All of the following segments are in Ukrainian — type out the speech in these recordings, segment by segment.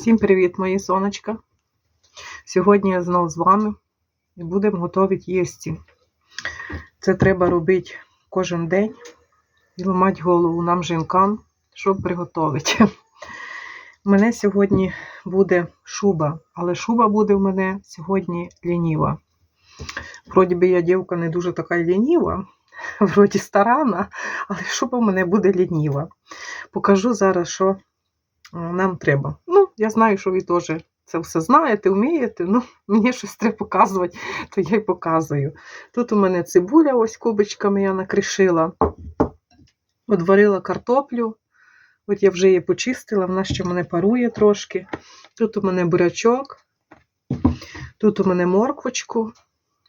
Всім привіт, мої сонечка. Сьогодні я знов з вами і будемо готувати їсти. Це треба робити кожен день і ламати голову нам, жінкам, щоб приготувати. У мене сьогодні буде шуба, але шуба буде в мене сьогодні лініва. Вроді би я дівка не дуже така лініва, вроді старана, але шуба в мене буде лініва. Покажу зараз, що нам треба. Ну, я знаю, що ви теж це все знаєте, вмієте. Ну, мені щось треба показувати, то я й показую. Тут у мене цибуля, ось кубочками я накришила. Одварила картоплю. От я вже її почистила, вона ще мене парує трошки. Тут у мене бурячок, тут у мене морквочку.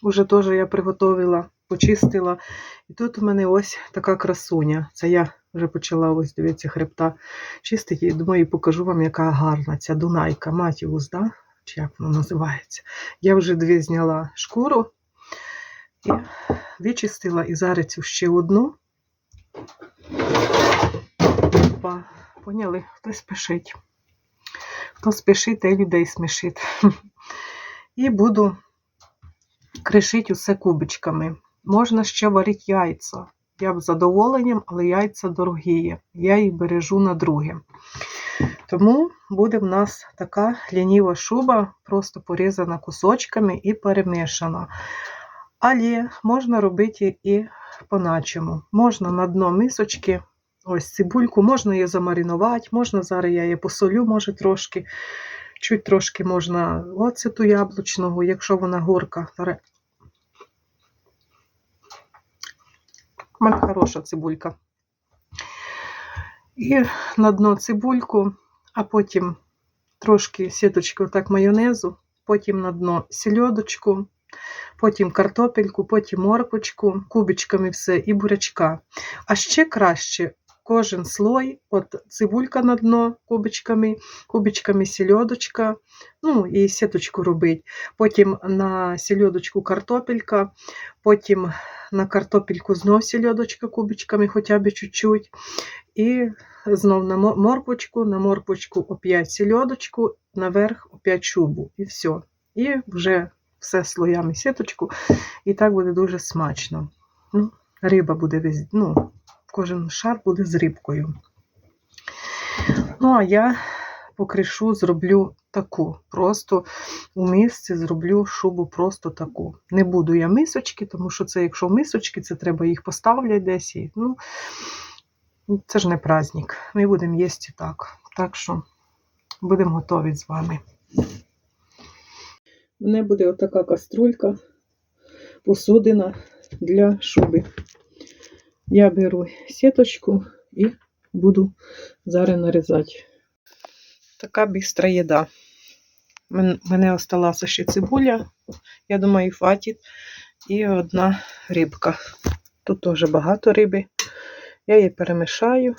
Уже теж я приготовила, почистила. І тут у мене ось така красуня. Це я вже почала ось дивіться, хребта чистити. І думаю, покажу вам, яка гарна ця Дунайка, Матіус, да? чи як вона називається. Я вже дві зняла шкуру і вичистила і зараз ще одну. Опа, поняли, хтось спішить. Хто спішить, той людей смішить. І буду кришити усе кубочками. Можна ще варити яйця. Я б задоволенням, але яйця дорогі. Я їх бережу на друге. Тому буде в нас така лініва шуба, просто порізана кусочками і перемішана. Але можна робити і по-начому. Можна на дно мисочки, ось цибульку, можна її замаринувати, можна зараз я її посолю, може трошки, чуть трошки можна оцету яблучного, якщо вона горка. У мене хороша цибулька. І на дно цибульку, а потім трошки сіточки отак майонезу, потім на дно сільодочку, потім картопельку, потім морпочку, кубичками все і бурячка. А ще краще кожен слой, от цибулька на дно кубичками, кубичками сільодочка, ну і сіточку робить. Потім на сільодочку картопелька, потім на картопельку знов сільодочка кубичками, хоча б чуть-чуть. І знов на мо- морквочку, на морквочку опять сільодочку, наверх опять шубу. І все. І вже все слоями сіточку. І так буде дуже смачно. Ну, риба буде весь, ну, кожен шар буде з рибкою. Ну, а я покришу, зроблю таку. Просто у мисці зроблю шубу просто таку. Не буду я мисочки, тому що це, якщо мисочки, це треба їх поставляти десь. І, ну, це ж не праздник. Ми будемо їсти так. Так що будемо готові з вами. У мене буде отака каструлька, посудина для шуби. Я беру сіточку і буду зараз нарізати. Така бістра їда. Мене осталася ще цибуля, я думаю, хватить. І одна рибка. Тут теж багато риби. Я її перемішаю.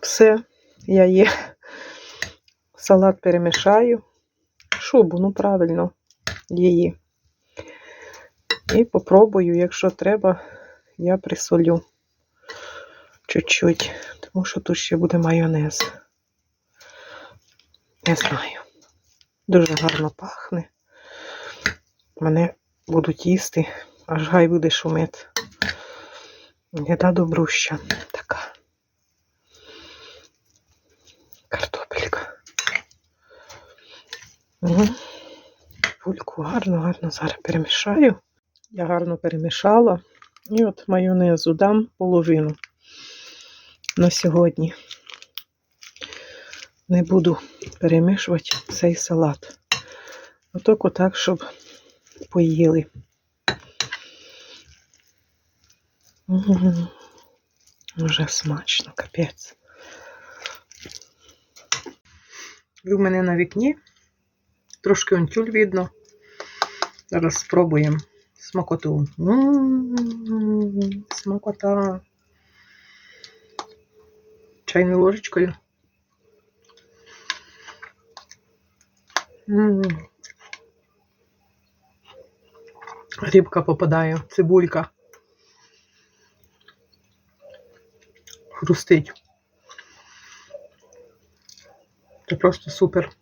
Все, я її салат перемішаю. Шубу, ну правильно, її. І попробую, якщо треба, я присолю чуть-чуть, тому що тут ще буде майонез. Не знаю. Дуже гарно пахне. Мене будуть їсти, аж гай буде шумити. Їда добруща така. Картопелька. Угу. Пульку гарно, гарно зараз перемішаю. Я гарно перемішала. І от майонезу дам половину на сьогодні. Не буду перемішувати цей салат. Отак, отак, щоб поїли. М, Вже смачно, капець. Ви в мене на вікні. Трошки он тюль видно. Зараз спробуємо смакоту. М, Смакота. Чайною ложечкою. М. Попадає, цибулька. Хрустить. Це просто супер.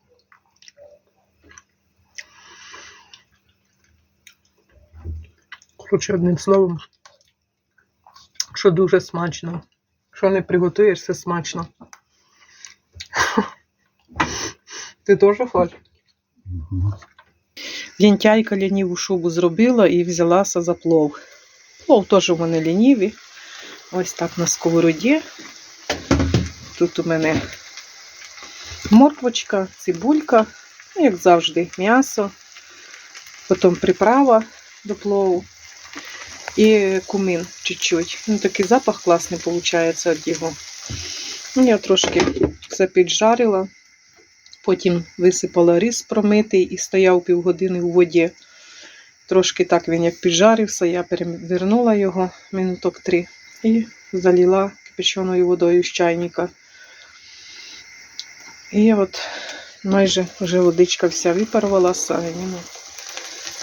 Коротше, одним словом, що дуже смачно. Що не приготуєш, все смачно. Ти теж хочеш? Лінтяйка лініву шубу зробила і взялася за плов. Плов теж у мене лінівий. Ось так на сковороді. Тут у мене морквочка, цибулька, ну, як завжди, м'ясо, потім приправа до плову і кумин чуть-чуть. Ну, такий запах класний виходить від його. Ну, Я трошки все піджарила, потім висипала рис промитий і стояв півгодини у воді. Трошки так він як піджарився, я перевернула його минуток три і залила кипяченою водою з чайника. І от майже вже водичка вся випарвалася,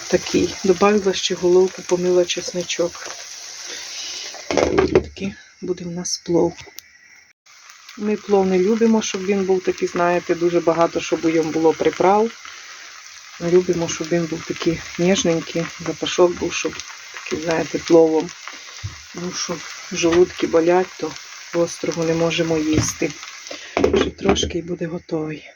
такий. Добавила ще головку, помила чесничок. Такий буде в нас плов. Ми плов не любимо, щоб він був такий, знаєте, дуже багато, щоб у ньому було приправ. Ми любимо, щоб він був такий ніжненький, запашок був, щоб такий, знаєте, пловом. Тому що желудки болять, то острого не можемо їсти. Ще трошки і буде готовий.